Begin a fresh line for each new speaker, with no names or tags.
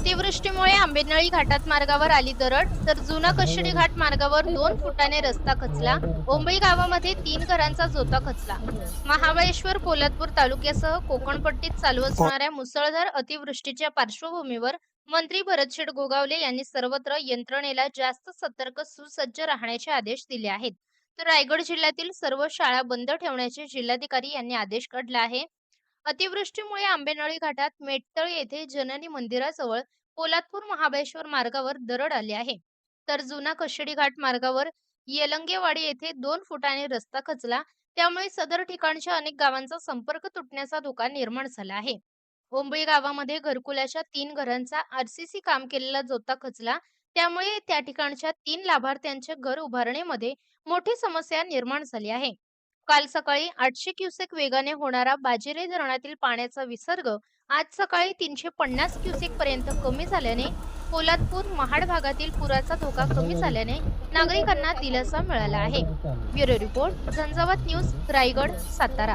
अतिवृष्टीमुळे आंबेनळी घाटात मार्गावर आली दरड तर जुना कशिडी घाट मार्गावर दोन फुटाने रस्ता खचला. ओंबई गावामध्ये तीन घरांचा जोता खचला. महाबळेश्वर पोलादपूर तालुक्यासह कोकणपट्टीत चालू असणाऱ्या मुसळधार अतिवृष्टीच्या पार्श्वभूमीवर मंत्री भरतशेठ गोगावले यांनी सर्वत्र यंत्रणेला जास्त सतर्क सुसज्ज राहण्याचे आदेश दिले आहेत. तर रायगड जिल्ह्यातील सर्व शाळा बंद ठेवण्याचे जिल्हाधिकारी यांनी आदेश काढला आहे. अतिवृष्टीमुळे आंबेनळी घाटात मेटतळ येथे जननी मंदिराजवळ पोलादपूर महाबळेश्वर मार्गावर दरड आली आहे. तर जुना कशेडी घाट मार्गावर येलंगेवाडी येथे दोन फुटाने रस्ता खचला त्यामुळे सदर ठिकाणच्या अनेक गावांचा संपर्क तुटण्याचा धोका निर्माण झाला आहे. ओंबळी गावामध्ये घरकुलाच्या तीन घरांचा आरसीसी काम केलेला जोता खचला त्यामुळे त्या ठिकाणच्या तीन लाभार्थ्यांच्या घर उभारणीमध्ये मोठी समस्या निर्माण झाली आहे. काल सकाळी आठशे क्युसेक वेगाने होणारा बाजिरे धरणातील पाण्याचा विसर्ग आज सकाळी तीनशे पन्नास क्युसेक पर्यंत कमी झाल्याने पोलादपूर महाड भागातील पुराचा धोका कमी झाल्याने नागरिकांना दिलासा मिळाला आहे. Bureau report Jhanjhavat news Raigad Satara.